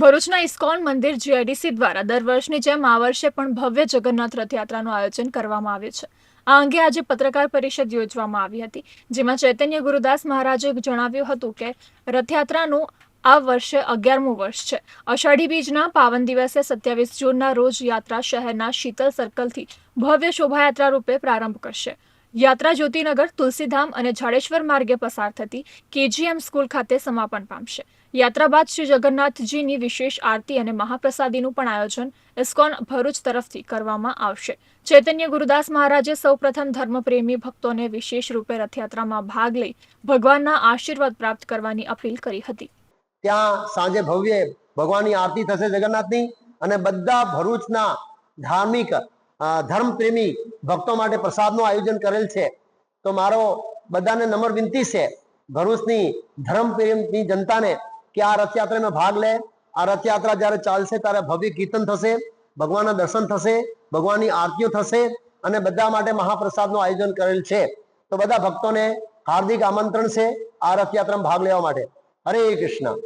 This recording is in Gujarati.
ભરૂચના ઇસ્કોન મંદિર જીઆઈડીસી દ્વારા દર વર્ષની જેમ આ વર્ષે પણ ભવ્ય જગન્નાથ રથયાત્રાનું આયોજન કરવામાં આવ્યું છે. આ અંગે આજે પત્રકાર પરિષદ યોજવામાં આવી હતી, જેમાં ચૈતન્ય ગુરુદાસ મહારાજે જણાવ્યું હતું કે, રથયાત્રાનું આ વર્ષે અગિયારમું વર્ષ છે. અષાઢી બીજના પાવન દિવસે સત્યાવીસ જૂનના રોજ યાત્રા શહેરના શીતલ સર્કલથી ભવ્ય શોભાયાત્રા રૂપે પ્રારંભ કરશે. યાત્રા જ્યોતિનગર, તુલસીધામ અને જાડેશ્વર માર્ગે પસાર થતી કેજીએમ સ્કૂલ ખાતે સમાપન પામશે. યાત્રા બાદ શ્રી જગન્નાથજીની વિશેષ આરતી અને મહાપ્રસાદીનું પણ આયોજન ઇસ્કોન ભરૂચ તરફથી કરવામાં આવશે. ચૈતન્ય ગુરુદાસ મહારાજે સૌપ્રથમ ધર્મપ્રેમી ભક્તોને વિશેષ રૂપે રથયાત્રામાં ભાગ લઈ ભગવાનના આશીર્વાદ પ્રાપ્ત કરવાની અપીલ કરી હતી. ત્યાં સાંજે ભવ્ય ભગવાનની આરતી થશે જગન્નાથની અને બધા ભરૂચના ધાર્મિક ધર્મપ્રેમી ભક્તો માટે પ્રસાદનું આયોજન કરેલ છે. તો મારો બધાને નમ્ર વિનંતી છે ભરૂચની ધર્મપ્રેમની જનતાને કે આ રથયાત્રામાં ભાગ લે. આ રથયાત્રા જ્યારે ચાલશે ત્યારે ભવ્ય કીર્તન થશે, ભગવાનના દર્શન થશે, ભગવાનની આરતીઓ થશે અને બધા માટે મહાપ્રસાદનું આયોજન કરેલ છે. તો બધા ભક્તોને હાર્દિક આમંત્રણ છે આ રથયાત્રામાં ભાગ લેવા માટે. હરે કૃષ્ણ.